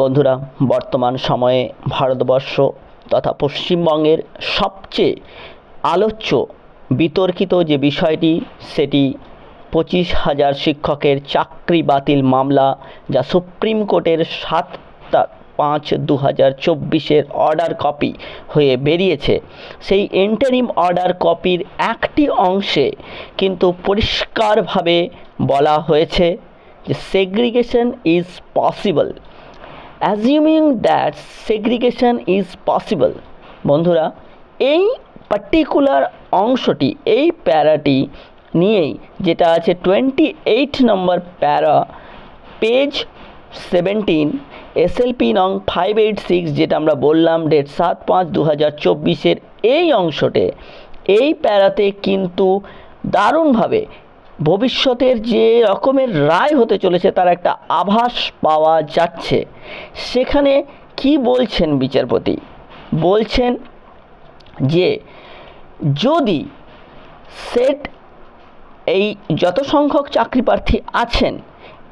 বন্ধুরা, বর্তমান সময়ে ভারতবর্ষ তথা পশ্চিমবঙ্গের সবচেয়ে আলোচ্য, বিতর্কিত যে বিষয়টি, সেটি পঁচিশ হাজার শিক্ষকের চাকরি বাতিল মামলা যা সুপ্রিম কোর্টের সাত পাঁচ দু হাজার চব্বিশের অর্ডার কপি হয়ে বেরিয়েছে। সেই এন্টারিম অর্ডার কপির একটি অংশে কিন্তু পরিষ্কারভাবে বলা হয়েছে যে segregation is possible assuming that segregation is possible বন্ধুরা, এই পার্টিকুলার অংশটি, এই প্যারাটি নিয়েই যেটা আছে twenty eight number para page seventeen SLP নং ফাইভ এইট সিক্স যেটা আমরা বললাম ডেট সাত পাঁচ দু হাজার চব্বিশের এই অংশটে, এই প্যারাতে কিন্তু দারুণভাবে ভবিষ্যতের যে রকমের রায় হতে চলেছে তার একটা আভাস পাওয়া যাচ্ছে। সেখানে কি বলছেন বিচারপতি? বলছেন যে, যদি সেট এই যত সংখ্যক চাকরি প্রার্থী আছেন,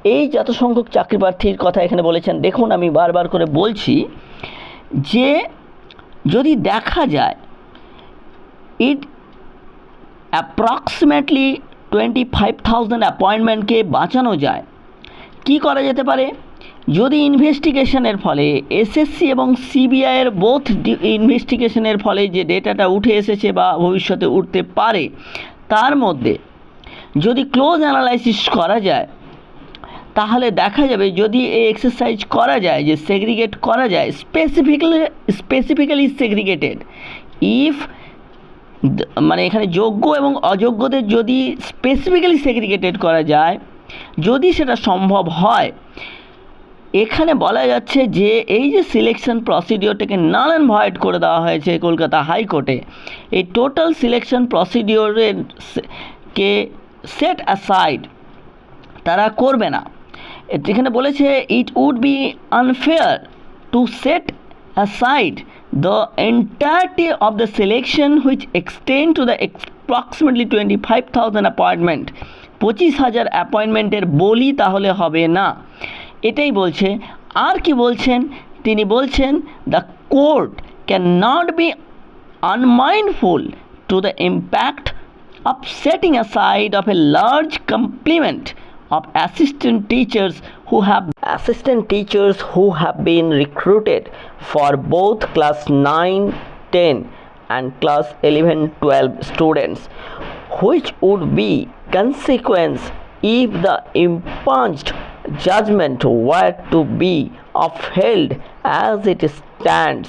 এই যত সংখ্যক চাকরি প্রার্থীর কথা এখানে বলেছেন, দেখুন আমি বারবার করে বলছি যে, যদি দেখা যায় it approximately twenty five thousand অ্যাপয়েন্টমেন্টকে বাঁচানো যায়। কি করা যেতে পারে? যদি ইনভেস্টিগেশনের ফলে এসএসসি এবং সিবিআইয়ের বোথ ইনভেস্টিগেশনের ফলে যে ডেটাটা উঠে এসেছে বা ভবিষ্যতে উঠতে পারে, তার মধ্যে যদি ক্লোজ অ্যানালাইসিস করা যায়, তাহলে দেখা যাবে যদি এই এক্সারসাইজ করা যায়, যে সেগ্রিগেট করা যায় স্পেসিফিক্যালি স্পেসিফিক্যালি সেগ্রিগেটেড ইফ মানে এখানে যোগ্য এবং অযোগ্যদের যদি স্পেসিফিক্যালি সেগ্রিগেটেড করা যায়, যদি সেটা সম্ভব হয়, এখানে বলা যাচ্ছে যে এই যে সিলেকশন প্রসিডিওরটাকে অ্যান্ড ভয়েড করে দেওয়া হয়েছে কলকাতা হাইকোর্টে, এই টোটাল সিলেকশন প্রসিডিওরের কে সেট অ্যাসাইড তারা করবে না। যেখানে বলেছে it would be unfair to set aside the entirety of the selection which extend to the approximately 25,000 appointment পঁচিশ হাজার অ্যাপয়েন্টমেন্টের বলি তাহলে হবে না এটাই বলছে আর কি বলছেন তিনি বলছেন the court can not be unmindful to the impact of setting aside of a large complement of assistant teachers who have assistant teachers who have been recruited for both class 9 10 and class 11 12 students which would be consequence if the impunged judgment were to be upheld as it stands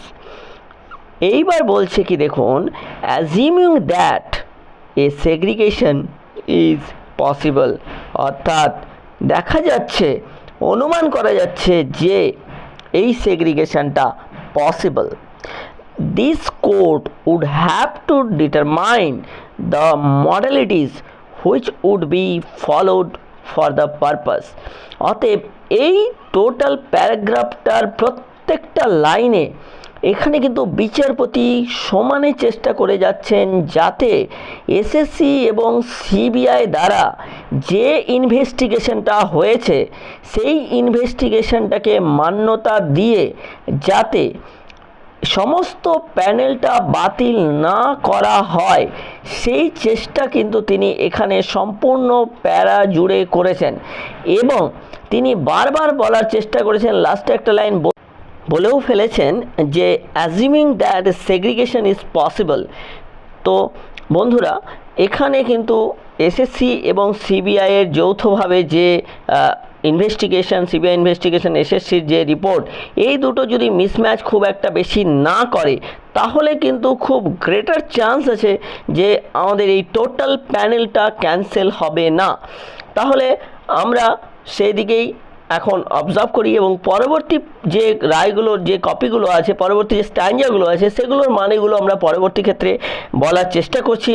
এইবার বলছে কি দেখুন assuming that a segregation is possible অর্থাৎ দেখা যাচ্ছে অনুমান করা যাচ্ছে যে এই সেগ্রিগেশনটা possible this court would have to determine the modalities which would be followed for the purpose অতএব এই টোটাল প্যারাগ্রাফটার প্রত্যেকটা লাইনে এখানে কিন্তু বিচারপতি সমানে চেষ্টা করে যাচ্ছেন যাতে এসএসসি এবং সিবিআই দ্বারা যে ইনভেস্টিগেশনটা হয়েছে, সেই ইনভেস্টিগেশনটাকে মান্যতা দিয়ে যাতে সমস্ত প্যানেলটা বাতিল না করা হয়, সেই চেষ্টা কিন্তু তিনি এখানে সম্পূর্ণ প্যারা জুড়ে করেছেন। এবং তিনি বারবার বলার চেষ্টা করেছেন, লাস্টে একটা লাইন বলেও ফেলেছেন যে assuming that segregation is possible তো বন্ধুরা, এখানে কিন্তু এসএসসি এবং সিবিআইয়ের যৌথভাবে যে ইনভেস্টিগেশন সিবিআই ইনভেস্টিগেশন এসএসসির যে রিপোর্ট এই দুটো যদি মিসম্যাচ খুব একটা বেশি না করে, তাহলে কিন্তু খুব গ্রেটার চান্স আছে যে আমাদের এই টোটাল প্যানেলটা ক্যান্সেল হবে না। তাহলে আমরা সেই দিকেই এখন অবজার্ভ করি এবং পরবর্তী যে রায়গুলোর যে কপিগুলো আছে, পরবর্তী যে স্ট্যান্ডারগুলো আছে, সেগুলোর মানেগুলো আমরা পরবর্তী ক্ষেত্রে বলার চেষ্টা করছি।